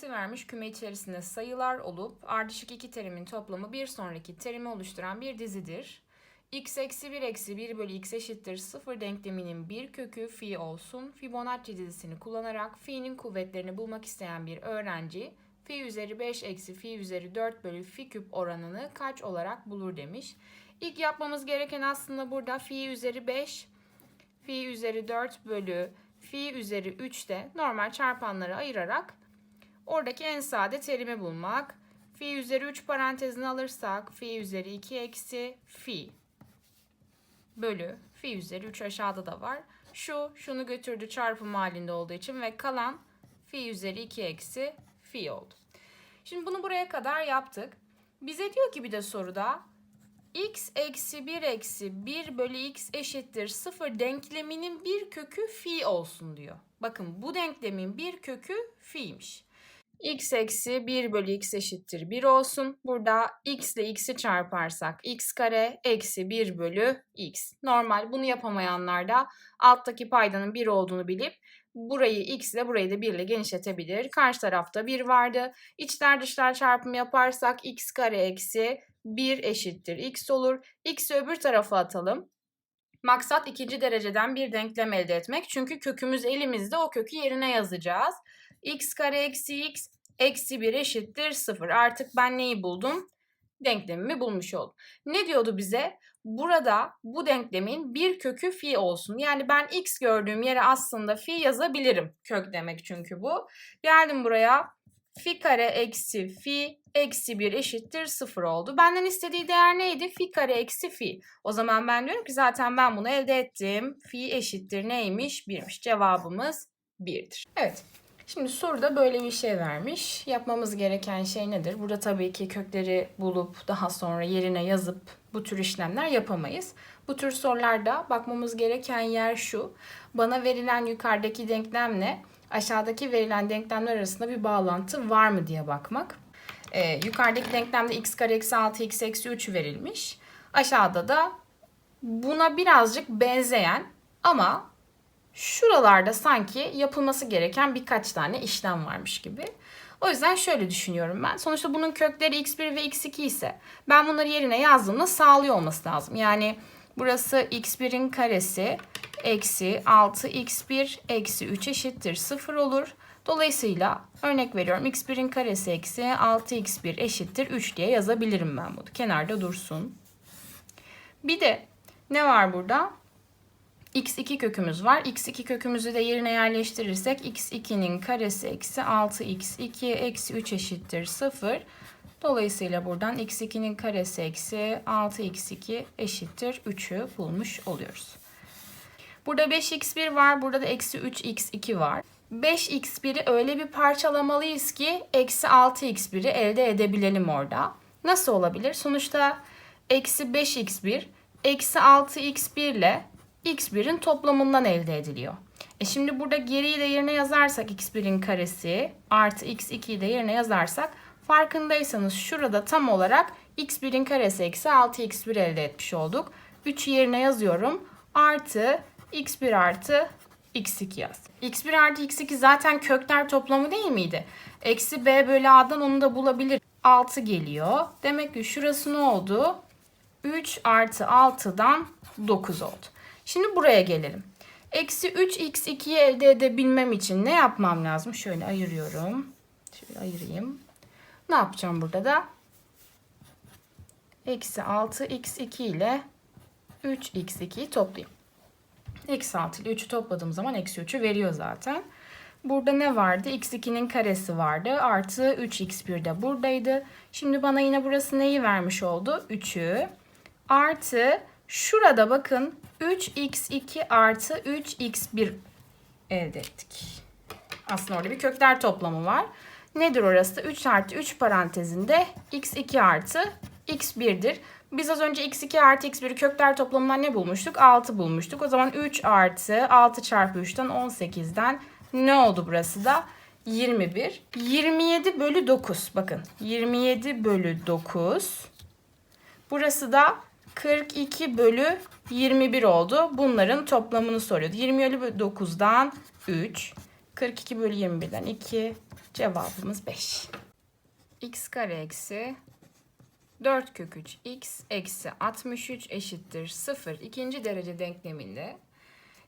kümesi vermiş. Küme içerisinde sayılar olup ardışık iki terimin toplamı bir sonraki terimi oluşturan bir dizidir. x eksi 1 eksi 1 bölü x eşittir 0 denkleminin bir kökü fi olsun. Fibonacci dizisini kullanarak fi'nin kuvvetlerini bulmak isteyen bir öğrenci fi üzeri 5 eksi fi üzeri 4 bölü fi küp oranını kaç olarak bulur demiş. İlk yapmamız gereken aslında burada fi üzeri 5, fi üzeri 4 bölü fi üzeri 3'te normal çarpanları ayırarak oradaki en sade terimi bulmak. Fi üzeri 3 parantezini alırsak fi üzeri 2 eksi fi bölü fi üzeri 3 aşağıda da var. Şu şunu götürdü çarpım halinde olduğu için ve kalan fi üzeri 2 eksi fi oldu. Şimdi bunu buraya kadar yaptık. Bize diyor ki bir de soruda x eksi 1 eksi 1 bölü x eşittir 0 denkleminin bir kökü fi olsun diyor. Bakın bu denklemin bir kökü fi'ymiş. X eksi 1 bölü x eşittir 1 olsun. Burada x ile x'i çarparsak x kare eksi 1 bölü x. Normal bunu yapamayanlar da alttaki paydanın 1 olduğunu bilip burayı x ile burayı da 1 ile genişletebilir. Karşı tarafta 1 vardı. İçler dışlar çarpımı yaparsak x kare eksi 1 eşittir x olur. X'i öbür tarafa atalım. Maksat ikinci dereceden bir denklem elde etmek. Çünkü kökümüz elimizde o kökü yerine yazacağız. X kare eksi x eksi 1 eşittir 0. Artık ben neyi buldum? Denklemimi bulmuş oldum. Ne diyordu bize? Burada bu denklemin bir kökü fi olsun. Yani ben x gördüğüm yere aslında fi yazabilirim. Kök demek çünkü bu. Geldim buraya. Fi kare eksi fi eksi 1 eşittir 0 oldu. Benden istediği değer neydi? Fi kare eksi fi. O zaman ben diyorum ki zaten ben bunu elde ettim. Fi eşittir neymiş? 1'miş. Cevabımız 1'dir. Evet. Şimdi soruda böyle bir şey vermiş. Yapmamız gereken şey nedir? Burada tabii ki kökleri bulup daha sonra yerine yazıp bu tür işlemler yapamayız. Bu tür sorularda bakmamız gereken yer şu. Bana verilen yukarıdaki denklemle aşağıdaki verilen denklemler arasında bir bağlantı var mı diye bakmak. Ee, yukarıdaki denklemde x kare eksi 6 x eksi 3 verilmiş. Aşağıda da buna birazcık benzeyen ama şuralarda sanki yapılması gereken birkaç tane işlem varmış gibi. O yüzden şöyle düşünüyorum ben. Sonuçta bunun kökleri x1 ve x2 ise ben bunları yerine yazdığımda sağlıyor olması lazım. Yani burası x1'in karesi eksi 6x1 eksi 3 eşittir 0 olur. Dolayısıyla örnek veriyorum x1'in karesi eksi 6x1 eşittir 3 diye yazabilirim ben bunu. Kenarda dursun. Bir de ne var burada? X2 kökümüz var. x2 kökümüzü de yerine yerleştirirsek x2'nin karesi eksi 6x2 eksi 3 eşittir 0. Dolayısıyla buradan x2'nin karesi eksi 6x2 eşittir 3'ü bulmuş oluyoruz. Burada 5x1 var. Burada da eksi 3x2 var. 5x1'i öyle bir parçalamalıyız ki eksi 6x1'i elde edebilelim orada. Nasıl olabilir? Sonuçta eksi 5x1 eksi 6x1 ile x1'in toplamından elde ediliyor. E şimdi burada geriyi de yerine yazarsak x1'in karesi artı x2'yi de yerine yazarsak farkındaysanız şurada tam olarak x1'in karesi eksi 6x1 elde etmiş olduk. 3'ü yerine yazıyorum. Artı x1 artı x2 yaz. x1 artı x2 zaten kökler toplamı değil miydi? Eksi b bölü a'dan onu da bulabilir. 6 geliyor. Demek ki şurası ne oldu? 3 artı 6'dan 9 oldu. Şimdi buraya gelelim. Eksi 3x2'yi elde edebilmem için ne yapmam lazım? Şöyle ayırıyorum. Şöyle ayırayım. Ne yapacağım burada da? Eksi 6x2 ile 3x2'yi toplayayım. Eksi 6 ile 3'ü topladığım zaman eksi 3'ü veriyor zaten. Burada ne vardı? x2'nin karesi vardı. Artı 3x1 de buradaydı. Şimdi bana yine burası neyi vermiş oldu? 3'ü. Artı şurada bakın 3x2 artı 3x1 elde ettik. Aslında orada bir kökler toplamı var. Nedir orası da? 3 artı 3 parantezinde x2 artı x1'dir. Biz az önce x2 artı x1'i kökler toplamından ne bulmuştuk? 6 bulmuştuk. O zaman 3 artı 6 çarpı 3'ten 18'den ne oldu burası da? 21. 27 bölü 9. Bakın 27 bölü 9. Burası da 42 bölü 21 oldu. Bunların toplamını soruyordu. 20 bölü 9'dan 3. 42 bölü 21'den 2 Cevabımız 5. x kare eksi 4 kök 3 x eksi 63 eşittir 0 ikinci derece denkleminde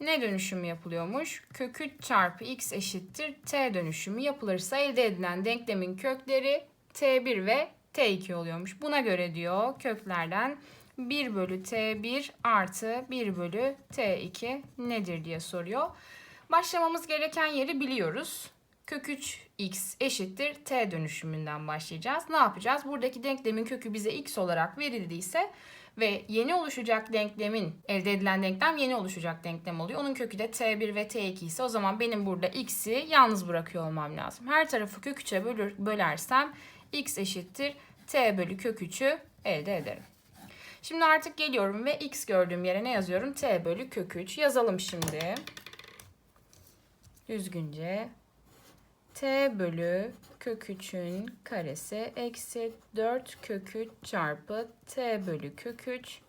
ne dönüşümü yapılıyormuş? Kök 3 çarpı x eşittir t dönüşümü yapılırsa elde edilen denklemin kökleri t1 ve t2 oluyormuş. Buna göre diyor köklerden 1 bölü t1 artı 1 bölü t2 nedir diye soruyor. Başlamamız gereken yeri biliyoruz. Kök 3x eşittir t dönüşümünden başlayacağız. Ne yapacağız? Buradaki denklemin kökü bize x olarak verildiyse ve yeni oluşacak denklemin elde edilen denklem yeni oluşacak denklem oluyor. Onun kökü de t1 ve t2 ise o zaman benim burada x'i yalnız bırakıyor olmam lazım. Her tarafı kök 3'e bölür, bölersem x eşittir t bölü kök 3'ü elde ederim. Şimdi artık geliyorum ve x gördüğüm yere ne yazıyorum? t bölü kök 3 yazalım şimdi. Düzgünce t bölü kök 3'ün karesi eksi 4 kök 3 çarpı t bölü kök 3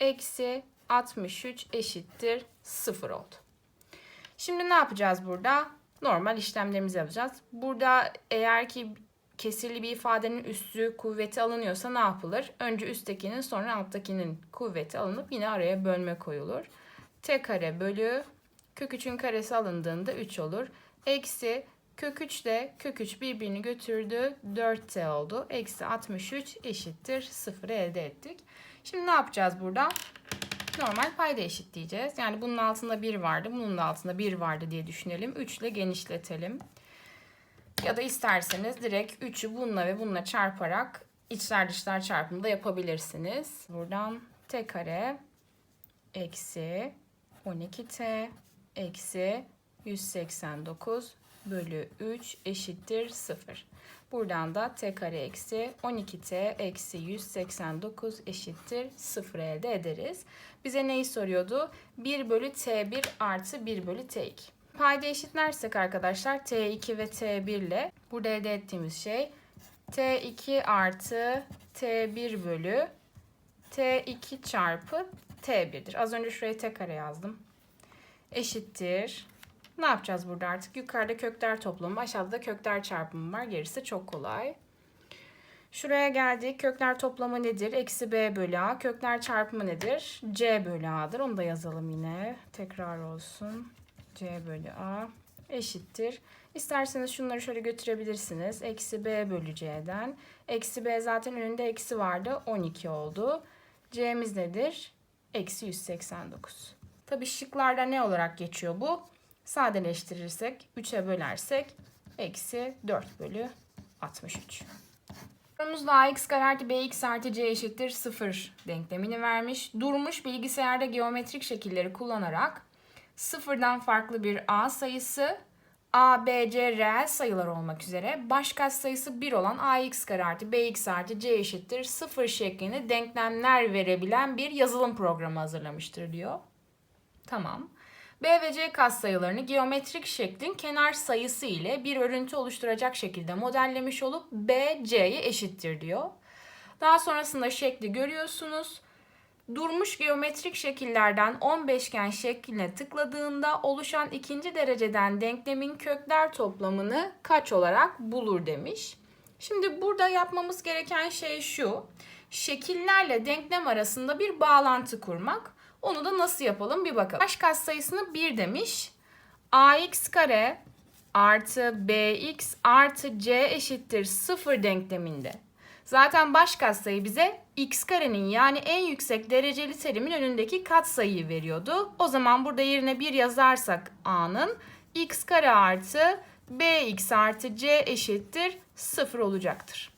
eksi 63 eşittir 0 oldu. Şimdi ne yapacağız burada? Normal işlemlerimizi yapacağız. Burada eğer ki kesirli bir ifadenin üstü kuvveti alınıyorsa ne yapılır? Önce üsttekinin sonra alttakinin kuvveti alınıp yine araya bölme koyulur. t kare bölü kök 3'ün karesi alındığında 3 olur. Eksi Kök 3 ile kök 3 birbirini götürdü. 4t oldu. Eksi 63 eşittir 0 elde ettik. Şimdi ne yapacağız burada? Normal payda eşitleyeceğiz. Yani bunun altında 1 vardı, bunun da altında 1 vardı diye düşünelim. 3 ile genişletelim. Ya da isterseniz direkt 3'ü bununla ve bununla çarparak içler dışlar çarpımı da yapabilirsiniz. Buradan t kare eksi 12t eksi 189 bölü 3 eşittir 0. Buradan da t kare eksi 12t eksi 189 eşittir 0 elde ederiz. Bize neyi soruyordu? 1 bölü t1 artı 1 bölü t2. Payda eşitlersek arkadaşlar t2 ve t1 ile burada elde ettiğimiz şey t2 artı t1 bölü t2 çarpı t1'dir. Az önce şuraya t kare yazdım. Eşittir ne yapacağız burada artık? Yukarıda kökler toplamı, aşağıda da kökler çarpımı var. Gerisi çok kolay. Şuraya geldik. Kökler toplamı nedir? Eksi b bölü a. Kökler çarpımı nedir? c bölü a'dır. Onu da yazalım yine. Tekrar olsun. C bölü a eşittir. İsterseniz şunları şöyle götürebilirsiniz. Eksi b bölü c'den. Eksi b zaten önünde eksi vardı. 12 oldu. c'miz nedir? Eksi 189. Tabii şıklarda ne olarak geçiyor bu? Sadeleştirirsek 3'e bölersek eksi 4 bölü 63. Sorumuzda ax kare artı bx artı c eşittir 0 denklemini vermiş. Durmuş bilgisayarda geometrik şekilleri kullanarak sıfırdan farklı bir a sayısı a, b, c reel sayılar olmak üzere baş sayısı 1 olan ax kare artı bx artı c eşittir 0 şeklinde denklemler verebilen bir yazılım programı hazırlamıştır diyor. Tamam. B ve C katsayılarını geometrik şeklin kenar sayısı ile bir örüntü oluşturacak şekilde modellemiş olup B, C'ye eşittir diyor. Daha sonrasında şekli görüyorsunuz. Durmuş geometrik şekillerden 15gen şekline tıkladığında oluşan ikinci dereceden denklemin kökler toplamını kaç olarak bulur demiş. Şimdi burada yapmamız gereken şey şu. Şekillerle denklem arasında bir bağlantı kurmak. Onu da nasıl yapalım bir bakalım. Baş katsayısını 1 demiş. ax kare artı bx artı c eşittir 0 denkleminde. Zaten baş katsayı bize x karenin yani en yüksek dereceli terimin önündeki katsayıyı veriyordu. O zaman burada yerine 1 yazarsak a'nın x kare artı bx artı c eşittir 0 olacaktır.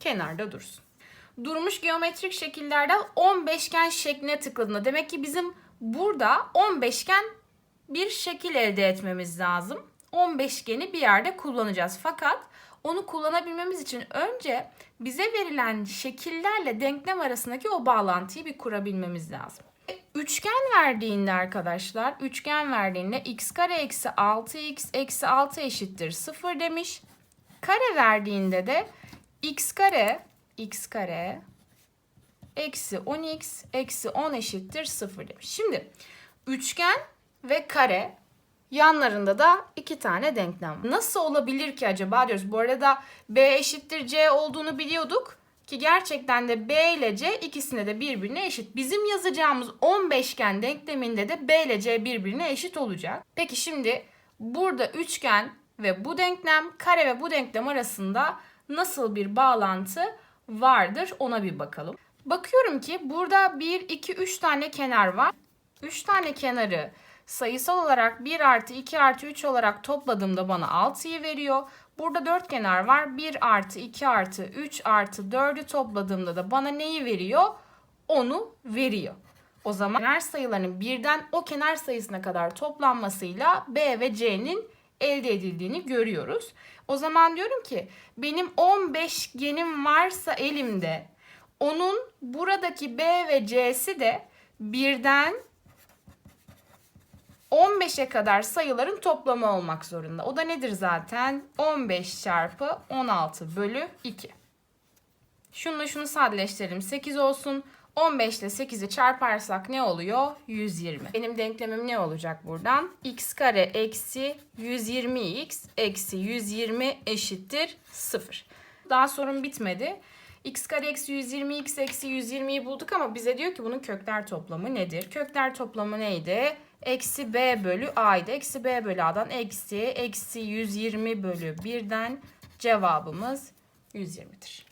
Kenarda dursun durmuş geometrik şekillerden 15gen şekline tıkladığında demek ki bizim burada 15gen bir şekil elde etmemiz lazım. 15geni bir yerde kullanacağız. Fakat onu kullanabilmemiz için önce bize verilen şekillerle denklem arasındaki o bağlantıyı bir kurabilmemiz lazım. E, üçgen verdiğinde arkadaşlar, üçgen verdiğinde x kare eksi 6x eksi 6 eşittir 0 demiş. Kare verdiğinde de x kare x kare eksi 10x eksi 10 eşittir 0 demiş. Şimdi üçgen ve kare Yanlarında da iki tane denklem. Nasıl olabilir ki acaba diyoruz. Bu arada B eşittir C olduğunu biliyorduk. Ki gerçekten de B ile C ikisine de birbirine eşit. Bizim yazacağımız 15gen denkleminde de B ile C birbirine eşit olacak. Peki şimdi burada üçgen ve bu denklem, kare ve bu denklem arasında nasıl bir bağlantı vardır ona bir bakalım. Bakıyorum ki burada 1, 2, 3 tane kenar var. 3 tane kenarı sayısal olarak 1 artı 2 artı 3 olarak topladığımda bana 6'yı veriyor. Burada 4 kenar var. 1 artı 2 artı 3 artı 4'ü topladığımda da bana neyi veriyor? Onu veriyor. O zaman kenar sayılarının birden o kenar sayısına kadar toplanmasıyla B ve C'nin elde edildiğini görüyoruz. O zaman diyorum ki benim 15 genim varsa elimde onun buradaki B ve C'si de birden 15'e kadar sayıların toplamı olmak zorunda. O da nedir zaten? 15 çarpı 16 bölü 2. Şununla şunu sadeleştirelim. 8 olsun. 15 ile 8'i çarparsak ne oluyor? 120. Benim denklemim ne olacak buradan? x kare eksi 120x eksi 120 eşittir 0. Daha sorun bitmedi. x kare eksi 120x eksi 120'yi bulduk ama bize diyor ki bunun kökler toplamı nedir? Kökler toplamı neydi? Eksi b bölü a'ydı. Eksi b bölü a'dan eksi eksi 120 bölü 1'den cevabımız 120'dir.